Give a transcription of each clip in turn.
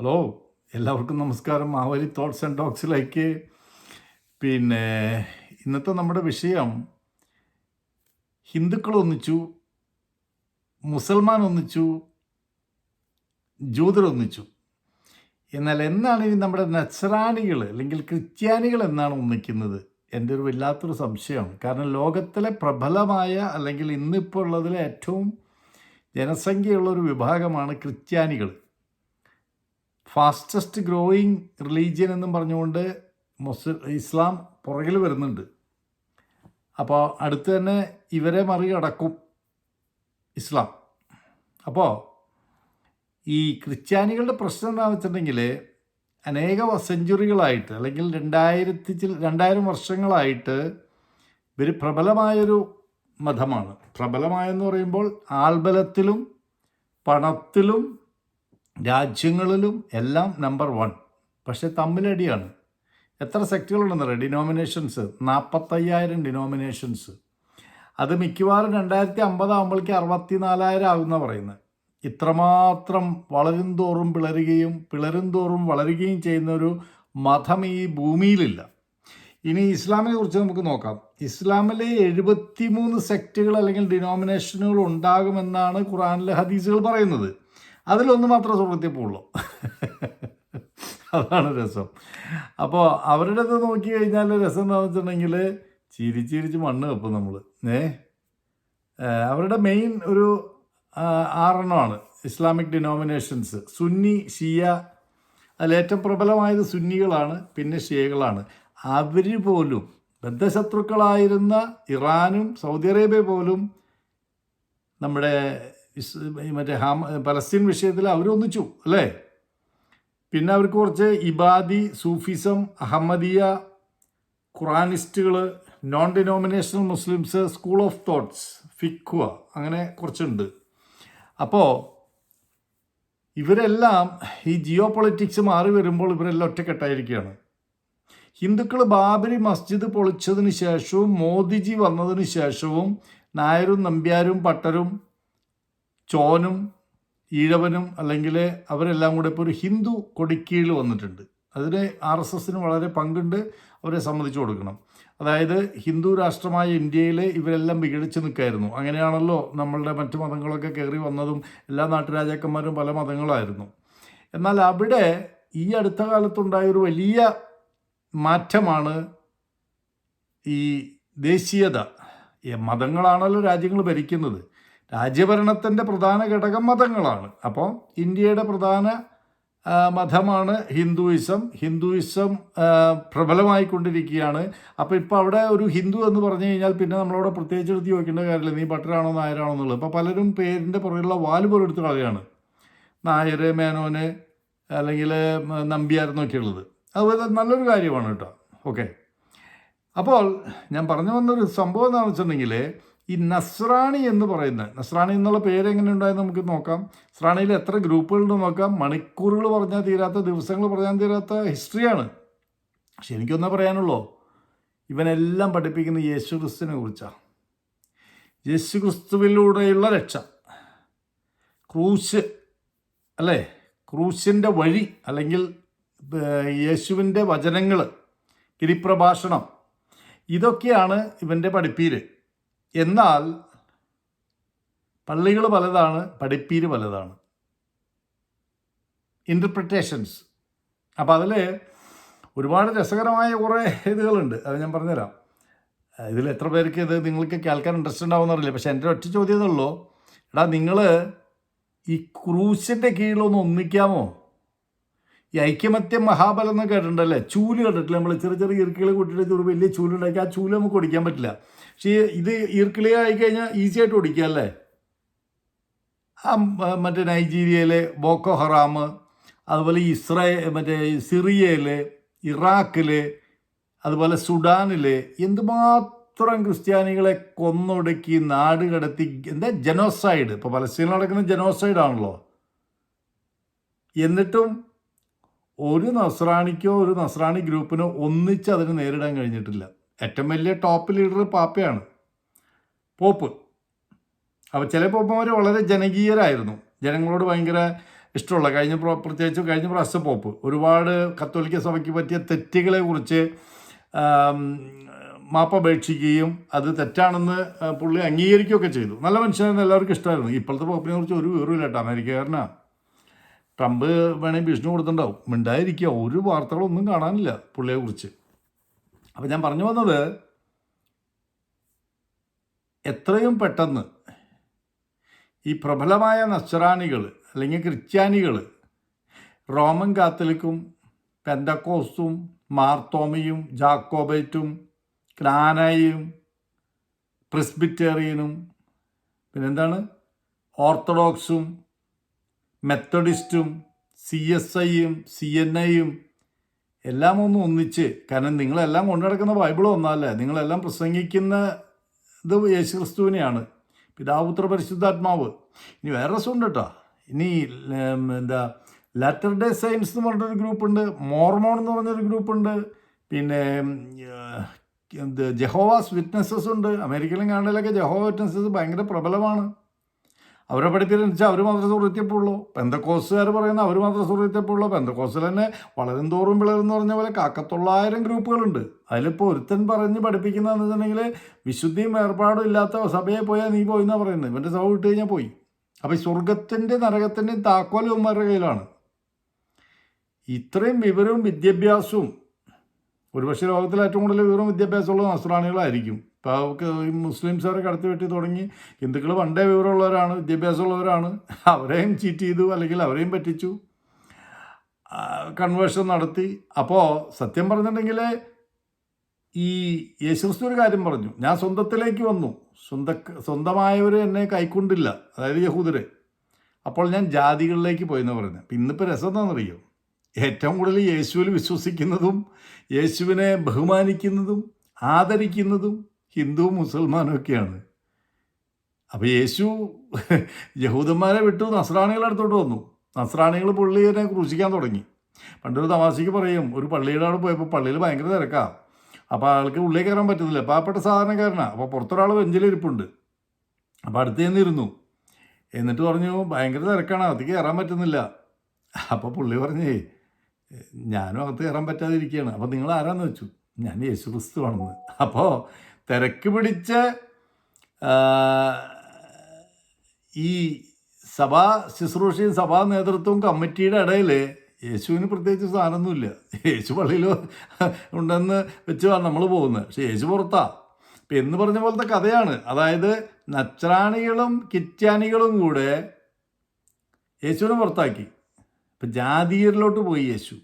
Hello എല്ലാവർക്കും നമസ്കാരം. Maveli thoughts and ടോക്സിലേക്ക് പിന്നെ ഇന്നത്തെ നമ്മുടെ വിഷയം ഹിന്ദുക്കൾ ഒന്നിച്ചു മുസൽമാൻ ഒന്നിച്ചു ജൂതർ ഒന്നിച്ചു. എന്നാൽ എന്നാണ് ഇനി നമ്മുടെ നസ്രാണികൾ അല്ലെങ്കിൽ ക്രിസ്ത്യാനികൾ എന്നാണ് ഒന്നിക്കുന്നത്? എന്റെ ഒരു വല്ലാത്തൊരു സംശയമാണ്. കാരണം ലോകത്തിലെ പ്രബലമായ അല്ലെങ്കിൽ ഇന്നിപ്പോൾ ഉള്ളതിലെ ഏറ്റവും ജനസംഖ്യയുള്ള ഒരു വിഭാഗമാണ് ക്രിസ്ത്യാനികൾ. ഫാസ്റ്റസ്റ്റ് ഗ്രോയിങ് റിലീജിയൻ എന്നും പറഞ്ഞുകൊണ്ട് മുസ്ലിം ഇസ്ലാം പുറകിൽ വരുന്നുണ്ട്. അപ്പോൾ അടുത്ത് തന്നെ ഇവരെ മറികടക്കും ഇസ്ലാം. അപ്പോൾ ഈ ക്രിസ്ത്യാനികളുടെ പ്രശ്നം എന്താണെന്ന് വെച്ചിട്ടുണ്ടെങ്കിൽ അനേക സെഞ്ചുറികളായിട്ട് അല്ലെങ്കിൽ രണ്ടായിരത്തി ചില രണ്ടായിരം വർഷങ്ങളായിട്ട് ഇവർ പ്രബലമായൊരു മതമാണ്. പ്രബലമായെന്ന് പറയുമ്പോൾ ആൽബലത്തിലും പണത്തിലും രാജ്യങ്ങളിലും എല്ലാം നമ്പർ വൺ. പക്ഷേ തമ്മിലടിയാണ്. എത്ര സെക്റ്റുകളുണ്ടെന്നറിയാം ഡിനോമിനേഷൻസ് നാൽപ്പത്തയ്യായിരം ഡിനോമിനേഷൻസ്. അത് മിക്കവാറും രണ്ടായിരത്തി അമ്പതാകുമ്പോഴേക്ക് അറുപത്തി നാലായിരം ആകുന്ന പറയുന്നത്. ഇത്രമാത്രം വളരും തോറും പിളരുകയും പിളരും തോറും വളരുകയും ചെയ്യുന്ന ഒരു മതം ഈ ഭൂമിയിലില്ല. ഇനി ഇസ്ലാമിനെ കുറിച്ച് നമുക്ക് നോക്കാം. ഇസ്ലാമിലെ എഴുപത്തിമൂന്ന് സെക്റ്റുകൾ അല്ലെങ്കിൽ ഡിനോമിനേഷനുകൾ ഉണ്ടാകുമെന്നാണ് ഖുറാനിലെ ഹദീസുകൾ പറയുന്നത്. അതിലൊന്ന് മാത്രമേ സ്വർഗത്തിൽ പോകുള്ളൂ അതാണ് രസം. അപ്പോൾ അവരുടെ അത് നോക്കി കഴിഞ്ഞാൽ രസം എന്താണെന്ന് വെച്ചിട്ടുണ്ടെങ്കിൽ ചിരിച്ചിരിച്ച് മണ്ണ് വെപ്പം നമ്മൾ ഏ? അവരുടെ മെയിൻ ഒരു ആറെണ്ണമാണ്. Islamic denominations. Sunni Shia. അതിലേറ്റവും പ്രബലമായത് സുന്നികളാണ് പിന്നെ ഷിയകളാണ്. അവർ പോലും ബദ്ധശത്രുക്കളായിരുന്ന ഇറാനും സൗദി അറേബ്യ പോലും നമ്മുടെ ഇസ് മറ്റേ ഹാം പലസ്തീൻ വിഷയത്തിൽ അവരൊന്നിച്ചു അല്ലേ? പിന്നെ അവർക്ക് കുറച്ച് Ibadi Sufism Ahmadiyya ഖുറാനിസ്റ്റുകൾ non denominational Muslims school of thoughts ഫിക്വ അങ്ങനെ കുറച്ചുണ്ട്. അപ്പോൾ ഇവരെല്ലാം ഈ ജിയോ പൊളിറ്റിക്സ് മാറി വരുമ്പോൾ ഇവരെല്ലാം ഒറ്റക്കെട്ടായിരിക്കുകയാണ്. ഹിന്ദുക്കൾ ബാബരി മസ്ജിദ് പൊളിച്ചതിന് ശേഷവും മോദിജി വന്നതിന് ശേഷവും നായരും നമ്പ്യാരും പട്ടരും ചോനും ഈഴവനും അല്ലെങ്കിൽ അവരെല്ലാം കൂടെ ഇപ്പോൾ ഒരു ഹിന്ദു കൊടിക്കീഴിൽ വന്നിട്ടുണ്ട്. അതിന് ആർ എസ് എസിന് വളരെ പങ്കുണ്ട്. അവരെ സമ്മതിച്ചു കൊടുക്കണം. അതായത് ഹിന്ദു രാഷ്ട്രമായ ഇന്ത്യയിൽ ഇവരെല്ലാം വിഘടിച്ച് നിൽക്കായിരുന്നു. അങ്ങനെയാണല്ലോ നമ്മളുടെ മറ്റു മതങ്ങളൊക്കെ കയറി വന്നതും എല്ലാ നാട്ടുരാജാക്കന്മാരും പല മതങ്ങളായിരുന്നു. എന്നാൽ അവിടെ ഈ അടുത്ത കാലത്തുണ്ടായ ഒരു വലിയ മാറ്റമാണ് ഈ ദേശീയത. മതങ്ങളാണല്ലോ രാജ്യങ്ങൾ ഭരിക്കുന്നത്. രാജ്യഭരണത്തിന്റെ പ്രധാന ഘടകം മതങ്ങളാണ്. അപ്പോൾ ഇന്ത്യയുടെ പ്രധാന മതമാണ് ഹിന്ദുയിസം. ഹിന്ദുയിസം പ്രബലമായി പ്രബലമായിക്കൊണ്ടിരിക്കുകയാണ്. അപ്പോൾ ഇപ്പോൾ അവിടെ ഒരു ഹിന്ദു എന്ന് പറഞ്ഞു കഴിഞ്ഞാൽ പിന്നെ നമ്മളവിടെ പ്രത്യേകിച്ച് എടുത്ത് ചോദിക്കേണ്ട കാര്യമില്ല. നീ ഭട്ടരാണോ നായരാണോ എന്നുള്ളത്. ഇപ്പോൾ പലരും പേരിന്റെ പുറകിലുള്ള വാൽ പോലും എടുത്ത് കളയാണ് നായർ മേനോന് അല്ലെങ്കിൽ നമ്പ്യാർ എന്നൊക്കെ ഉള്ളത്. നല്ലൊരു കാര്യമാണ് കേട്ടോ. ഓക്കെ. അപ്പോൾ ഞാൻ പറഞ്ഞു വന്നൊരു സംഭവം എന്താണെന്ന് വെച്ചിട്ടുണ്ടെങ്കിൽ ഈ നസ്രാണി എന്ന് പറയുന്നത് നസ്രാണി എന്നുള്ള പേര് എങ്ങനെ ഉണ്ടായെന്ന് നമുക്ക് നോക്കാം. നസ്രാണിയിൽ എത്ര ഗ്രൂപ്പുകളുണ്ട് നോക്കാം. മണിക്കൂറുകൾ പറഞ്ഞാൽ തീരാത്ത ദിവസങ്ങൾ പറഞ്ഞാൽ തീരാത്ത ഹിസ്റ്ററിയാണ്. പക്ഷെ എനിക്കൊന്നേ പറയാനുള്ളൂ ഇവനെല്ലാം പഠിപ്പിക്കുന്ന യേശു ക്രിസ്തുവിനെ കുറിച്ചാണ്. യേശു ക്രിസ്തുവിലൂടെയുള്ള രക്ഷ. ക്രൂശ് അല്ലേ? ക്രൂശിന്റെ വഴി അല്ലെങ്കിൽ യേശുവിന്റെ വചനങ്ങൾ ഗിരിപ്രഭാഷണം ഇതൊക്കെയാണ് ഇവന്റെ പഠിപ്പീര്. എന്നാൽ പള്ളികൾ പലതാണ് പഠിപ്പീര് പലതാണ്. ഇന്റർപ്രിറ്റേഷൻസ് അപ്പോൾ അതിൽ ഒരുപാട് രസകരമായ കുറേ ഇതുകളുണ്ട്. അത് ഞാൻ പറഞ്ഞുതരാം. ഇതിൽ എത്ര പേർക്ക് ഇത് നിങ്ങൾക്ക് കേൾക്കാൻ ഇൻട്രസ്റ്റ് ഉണ്ടാവുമെന്ന് അറിയില്ല. പക്ഷേ എന്റെ ഒറ്റ ചോദ്യം ഇതുള്ളൂ എടാ നിങ്ങൾ ഈ ക്രൂശിന്റെ കീഴിലൊന്ന് ഒന്നിക്കാമോ? ഈ ഐക്യമത്യം മഹാബലം എന്ന് കേട്ടിട്ടുണ്ടല്ലേ? ചൂൽ കണ്ടിട്ടില്ല? നമ്മൾ ചെറിയ ചെറിയ ഇറുക്കികൾ കൂട്ടിയിട്ട് ഒരു വലിയ ചൂലുണ്ടാക്കി ആ ചൂൽ നമുക്ക് ഓടിക്കാൻ പറ്റില്ല. പക്ഷേ ഇത് ഈർക്കിളി ആയിക്കഴിഞ്ഞാൽ ഈസി ആയിട്ട് ഓടിക്കുക അല്ലേ? മറ്റേ നൈജീരിയയിലെ ബോക്കോ ഹറാം അതുപോലെ ഇസ്രായേൽ മറ്റേ സിറിയയിൽ ഇറാഖിൽ അതുപോലെ സുഡാനിൽ എന്തുമാത്രം ക്രിസ്ത്യാനികളെ കൊന്നൊടുക്കി നാട് കടത്തി എന്താ ജനോസൈഡ് ഇപ്പോൾ പലസ്തീനിൽ നടക്കുന്ന ജനോസൈഡ് ആണല്ലോ. എന്നിട്ടും ഒരു നസ്രാണിക്കോ ഒരു നസ്രാണി ഗ്രൂപ്പിനോ ഒന്നിച്ച് അതിനെ നേരിടാൻ കഴിഞ്ഞിട്ടില്ല. ഏറ്റവും വലിയ ടോപ്പ് ലീഡർ പാപ്പയാണ്. പോപ്പ്. അപ്പോൾ ചില പോപ്പന്മാർ വളരെ ജനകീയരായിരുന്നു. ജനങ്ങളോട് ഭയങ്കര ഇഷ്ടമുള്ള കഴിഞ്ഞ പ്ര- പ്രത്യേകിച്ച് കഴിഞ്ഞ പ്രാവശ്യം പോപ്പ്. ഒരുപാട് കത്തോലിക്ക സഭയ്ക്ക് പറ്റിയ തെറ്റുകളെ കുറിച്ച് ആം, മാപ്പപേക്ഷിക്കുകയും അത് തെറ്റാണെന്ന് പുള്ളി അംഗീകരിക്കുകയൊക്കെ ചെയ്തു. നല്ല മനുഷ്യനായിരുന്നു എല്ലാവർക്കും ഇഷ്ടമായിരുന്നു. ഇപ്പോഴത്തെ പോപ്പിനെ കുറിച്ച് ഒരു വിവരമില്ല കേട്ടോ. അമേരിക്കക്കാരനാണ് ട്രംപ് വേണമെങ്കിൽ ഭീഷണി കൊടുത്തിട്ടുണ്ടാവും. മിണ്ടായിരിക്കുക ഒരു വാർത്തകളൊന്നും കാണാനില്ല പുള്ളിയെ കുറിച്ച്. അപ്പം ഞാൻ പറഞ്ഞു വന്നത് എത്രയും പെട്ടെന്ന് ഈ പ്രബലമായ നസ്രാനികൾ അല്ലെങ്കിൽ ക്രിസ്ത്യാനികൾ റോമൻ കാത്തലിക്കും പെന്തക്കോസ്തും മാർത്തോമയും ജാക്കോബൈറ്റും ക്നാനയും പ്രിസ്ബിറ്റേറിയനും പിന്നെന്താണ്? ഓർത്തഡോക്സും മെത്തഡിസ്റ്റും സി എസ് ഐയും സി എൻ ഐയും എല്ലാം ഒന്ന് ഒന്നിച്ച്. കാരണം നിങ്ങളെല്ലാം കൊണ്ടു നടക്കുന്ന ബൈബിൾ ഒന്നല്ലേ നിങ്ങളെല്ലാം പ്രസംഗിക്കുന്ന ഇത് യേശു ക്രിസ്തുവിനെയാണ് പിതാപുത്ര പരിശുദ്ധാത്മാവ്. ഇനി വേറെ രസമുണ്ട് കേട്ടോ. ഇനി എന്താ ലാറ്റർ ഡേ സയൻസ് എന്ന് പറഞ്ഞൊരു ഗ്രൂപ്പുണ്ട്. മോർമോൺ എന്ന് പറഞ്ഞൊരു ഗ്രൂപ്പുണ്ട്. പിന്നെ ജഹോവാസ് വിറ്റ്നസ്സസ് ഉണ്ട്. അമേരിക്കയിലും കാനഡയിലൊക്കെ ജഹോവ വിറ്റ്നസ്സസ് ഭയങ്കര പ്രബലമാണ്. അവരെ പഠിപ്പിക്കുന്ന വെച്ചാൽ അവർ മദ്രസ സുഹൃത്തിയപ്പുള്ളൂ പെന്തക്കോസുകാർ പറയുന്ന? അവർ മദ്രസ സുഹൃത്തിയപ്പുള്ളൂ പെന്തക്കോസിൽ തന്നെ വളരും തോറും പിളരെന്ന് പറഞ്ഞ പോലെ കാക്കത്തൊള്ളായിരം ഗ്രൂപ്പുകളുണ്ട്. അതിലിപ്പോൾ ഒരുത്തൻ പറഞ്ഞ് പഠിപ്പിക്കുന്നതെന്ന് വെച്ചിട്ടുണ്ടെങ്കിൽ വിശുദ്ധിയും ഏർപ്പാടും ഇല്ലാത്ത സഭയെ പോയാൽ നീ പോയി എന്നാണ് പറയുന്നത് ഇവന്റെ സഭ വിട്ട് കഴിഞ്ഞാൽ പോയി. അപ്പോൾ ഈ സ്വർഗത്തിന്റെ നരകത്തിന്റെയും താക്കോലും ഇവന്മാരുടെ കയ്യിലാണ്. ഇത്രയും വിവരവും വിദ്യാഭ്യാസവും ഒരുപക്ഷെ ലോകത്തിൽ ഏറ്റവും കൂടുതൽ വിവരവും വിദ്യാഭ്യാസമുള്ള നസ്രാണികളായിരിക്കും. ഇപ്പോൾ അവർക്ക് ഈ മുസ്ലിംസുകാരെ കടത്തി വെട്ടി തുടങ്ങി. ഹിന്ദുക്കൾ പണ്ടേ വിവരമുള്ളവരാണ് വിദ്യാഭ്യാസമുള്ളവരാണ്. അവരെയും ചീറ്റ് ചെയ്തു അല്ലെങ്കിൽ അവരെയും പറ്റിച്ചു. കൺവേർഷൻ നടത്തി. അപ്പോൾ സത്യം പറഞ്ഞിട്ടുണ്ടെങ്കിൽ ഈ യേശുക്രിസ്തു ഒരു കാര്യം പറഞ്ഞു. ഞാൻ സ്വന്തത്തിലേക്ക് വന്നു. സ്വന്ത സ്വന്തമായവർ എന്നെ കൈക്കൊണ്ടില്ല. അതായത് യഹൂദരെ. അപ്പോൾ ഞാൻ ജാതികളിലേക്ക് പോയെന്ന് പറഞ്ഞു അപ്പം ഇന്നിപ്പോൾ രസം എന്താണെന്നറിയോ? ഏറ്റവും കൂടുതൽ യേശുവിൽ വിശ്വസിക്കുന്നതും യേശുവിനെ ബഹുമാനിക്കുന്നതും ആദരിക്കുന്നതും ഹിന്ദുവും മുസൽമാനും ഒക്കെയാണ്. അപ്പോൾ യേശു യഹൂദന്മാരെ വിട്ടു നസ്രാണികളുടെ അടുത്തോട്ട് വന്നു. നസ്രാണികൾ പുള്ളിയെ ക്രൂശിക്കാൻ തുടങ്ങി. പണ്ടൊരു തമാശയ്ക്ക് പറയും ഒരു പള്ളിയുടെ അവിടെ പോയപ്പോൾ പള്ളിയിൽ ഭയങ്കര തിരക്കാണ് അപ്പോൾ ആൾക്ക് ഉള്ളിൽ കയറാൻ പറ്റുന്നില്ല പാവപ്പെട്ട സാധാരണക്കാരനാണ് അപ്പോൾ പുറത്തൊരാൾ വെഞ്ചിലിരിപ്പുണ്ട് അപ്പോൾ അടുത്ത് ചെന്നിരുന്നു എന്നിട്ട് പറഞ്ഞു ഭയങ്കര തിരക്കാണ്. അകത്ത് കയറാൻ പറ്റുന്നില്ല. അപ്പോൾ പുള്ളി പറഞ്ഞേ ഞാനും അകത്ത് കയറാൻ പറ്റാതിരിക്കുകയാണ് അപ്പോൾ നിങ്ങൾ ആരാന്ന് വെച്ചു? ഞാൻ യേശു ക്രിസ്തു ആണെന്ന് അപ്പോൾ തിരക്ക് പിടിച്ച ഈ സഭാ ശുശ്രൂഷയും സഭാ നേതൃത്വവും കമ്മിറ്റിയുടെ ഇടയിൽ യേശുവിന് പ്രത്യേകിച്ച് സ്ഥാനമൊന്നുമില്ല. യേശു പള്ളിയിൽ ഉണ്ടെന്ന് വെച്ചാണ് നമ്മൾ പോകുന്നത്. പക്ഷെ യേശു പുറത്താ. ഇപ്പം എന്ന് പറഞ്ഞ പോലത്തെ കഥയാണ്. അതായത് നച്രാണികളും കിറ്റാനികളും കൂടെ യേശുവിനെ പുറത്താക്കി. ഇപ്പം ജാതീയരിലോട്ട് പോയി യേശു.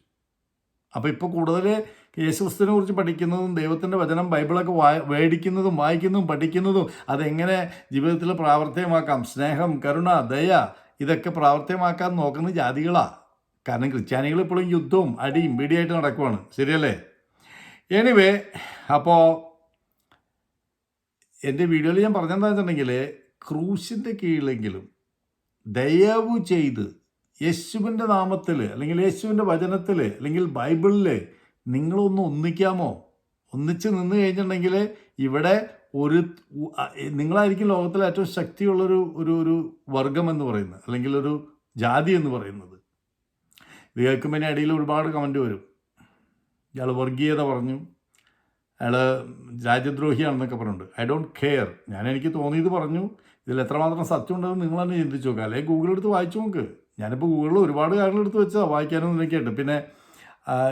അപ്പോൾ ഇപ്പോൾ കൂടുതൽ യേശുക്രിസ്തുവിനെ കുറിച്ച് പഠിക്കുന്നതും ദൈവത്തിന്റെ വചനം ബൈബിളൊക്കെ വാ മേടിക്കുന്നതും വായിക്കുന്നതും പഠിക്കുന്നതും അതെങ്ങനെ ജീവിതത്തിൽ പ്രാവർത്തികമാക്കാം? സ്നേഹം കരുണ ദയ ഇതൊക്കെ പ്രാവർത്തികമാക്കാൻ നോക്കുന്ന ജാതികളാണ് കാരണം ക്രിസ്ത്യാനികൾ ഇപ്പോഴും യുദ്ധവും അടിയും പിടിയായിട്ട് നടക്കുവാണ്. ശരിയല്ലേ? എനിവേ അപ്പോൾ എന്റെ വീഡിയോയിൽ ഞാൻ പറഞ്ഞെന്താ വെച്ചിട്ടുണ്ടെങ്കിൽ ക്രൂശിന്റെ കീഴിലെങ്കിലും ദയവ് ചെയ്ത് യേശുവിന്റെ നാമത്തിൽ അല്ലെങ്കിൽ യേശുവിന്റെ വചനത്തിൽ അല്ലെങ്കിൽ ബൈബിളിൽ നിങ്ങളൊന്ന് ഒന്നിക്കാമോ? ഒന്നിച്ച് നിന്ന് കഴിഞ്ഞിട്ടുണ്ടെങ്കിൽ ഇവിടെ ഒരു നിങ്ങളായിരിക്കും ലോകത്തിലെ ഏറ്റവും ശക്തിയുള്ളൊരു ഒരു ഒരു വർഗം എന്ന് പറയുന്നത്. അല്ലെങ്കിൽ ഒരു ജാതി എന്ന് പറയുന്നത്. ഇത് കേൾക്കുമ്പോൾ എന്റെ ഇടയിൽ ഒരുപാട് കമന്റ് വരും. ഇയാൾ വർഗീയത പറഞ്ഞു. അയാൾ രാജ്യദ്രോഹിയാണെന്നൊക്കെ പറഞ്ഞിട്ടുണ്ട്. ഐ ഡോണ്ട് കെയർ ഞാൻ എനിക്ക് തോന്നിയത് പറഞ്ഞു. ഇതിൽ എത്രമാത്രം സത്യം ഉണ്ടെന്ന് നിങ്ങൾ തന്നെ ചിന്തിച്ചു നോക്കുക അല്ലെങ്കിൽ ഗൂഗിൾ എടുത്ത് വായിച്ചു നോക്ക്. ഞാനിപ്പോൾ ഗൂഗിളിൽ ഒരുപാട് കാര്യങ്ങൾ എടുത്ത് വെച്ചാൽ വായിക്കാനൊന്നും എനിക്കുണ്ട് പിന്നെ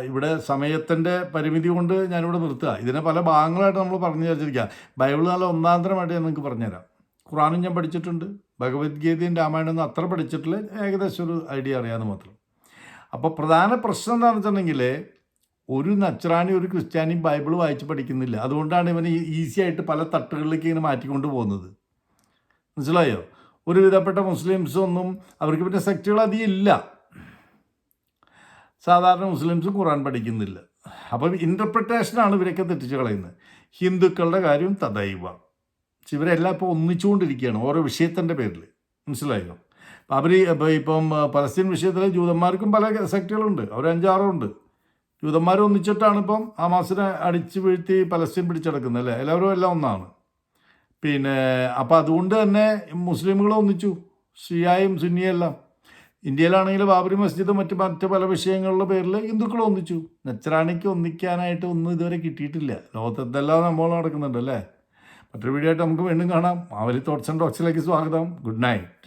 ഇവിടെ സമയത്തിന്റെ പരിമിതി കൊണ്ട് ഞാനിവിടെ നിർത്തുക. ഇതിനെ പല ഭാഗങ്ങളായിട്ട് നമ്മൾ പറഞ്ഞു വിചാരിച്ചിരിക്കുക ബൈബിൾ നല്ല ഒന്നാന്തരമായിട്ട് ഞാൻ നിങ്ങൾക്ക് പറഞ്ഞുതരാം. ഖുറാനും ഞാൻ പഠിച്ചിട്ടുണ്ട്. ഭഗവത്ഗീതയും രാമായണമൊന്നും അത്ര പഠിച്ചിട്ടില്ല. ഏകദേശം ഒരു ഐഡിയ അറിയാമെന്ന് മാത്രം. അപ്പോൾ പ്രധാന പ്രശ്നം എന്താണെന്ന് വെച്ചിട്ടുണ്ടെങ്കിൽ ഒരു നച്ചറാണി ഒരു ക്രിസ്ത്യാനിയും ബൈബിൾ വായിച്ച് പഠിക്കുന്നില്ല. അതുകൊണ്ടാണ് ഇവന് ഈസി ആയിട്ട് പല തട്ടുകളിലേക്ക് ഇങ്ങനെ മാറ്റിക്കൊണ്ട് പോകുന്നത്. മനസ്സിലായോ? ഒരുവിധപ്പെട്ട മുസ്ലിംസ് ഒന്നും അവർക്ക് പിന്നെ സെക്റ്റുകൾ അധികം ഇല്ല. സാധാരണ മുസ്ലിംസും ഖുറാൻ പഠിക്കുന്നില്ല. അപ്പം ഇന്റർപ്രിട്ടേഷനാണ് ഇവരൊക്കെ തെറ്റിച്ച് കളയുന്നത്. ഹിന്ദുക്കളുടെ കാര്യം തദൈവ. ഇവരെല്ലാം ഇപ്പോൾ ഒന്നിച്ചുകൊണ്ടിരിക്കുകയാണ് ഓരോ വിഷയത്തിന്റെ പേരിൽ മനസ്സിലായോ? അപ്പം അവർ ഇപ്പോൾ ഇപ്പം പലസ്തീൻ വിഷയത്തിൽ ജൂതന്മാർക്കും പല സെക്ടറുകളുണ്ട് അവർ അഞ്ചാറുണ്ട് ജൂതന്മാർ ഒന്നിച്ചിട്ടാണ് ഇപ്പം ഹമാസിനെ അടിച്ചു വീഴ്ത്തി പലസ്തീൻ പിടിച്ചെടുക്കുന്നത് അല്ലേ? എല്ലാവരും എല്ലാം ഒന്നാണ്. പിന്നെ അപ്പോൾ അതുകൊണ്ട് തന്നെ മുസ്ലിമുകൾ ഒന്നിച്ചു. ഷിയായും സുന്നിയും എല്ലാം. ഇന്ത്യയിലാണെങ്കിൽ ബാബരി മസ്ജിദ് മറ്റ് മറ്റ് പല വിഷയങ്ങളുടെ പേരിൽ ഹിന്ദുക്കൾ ഒന്നിച്ചു. നച്ചറാണിക്ക് ഒന്നിക്കാനായിട്ട് ഒന്നും ഇതുവരെ കിട്ടിയിട്ടില്ല. ലോകത്തെല്ലാം നമ്മൾ നടക്കുന്നുണ്ട് അല്ലേ? മറ്റൊരു വീഡിയോ ആയിട്ട് നമുക്ക് വീണ്ടും കാണാം. മാവലി തോട്ട്സ് ആൻഡ് ടോക്സിലേക്ക് സ്വാഗതം. Good night.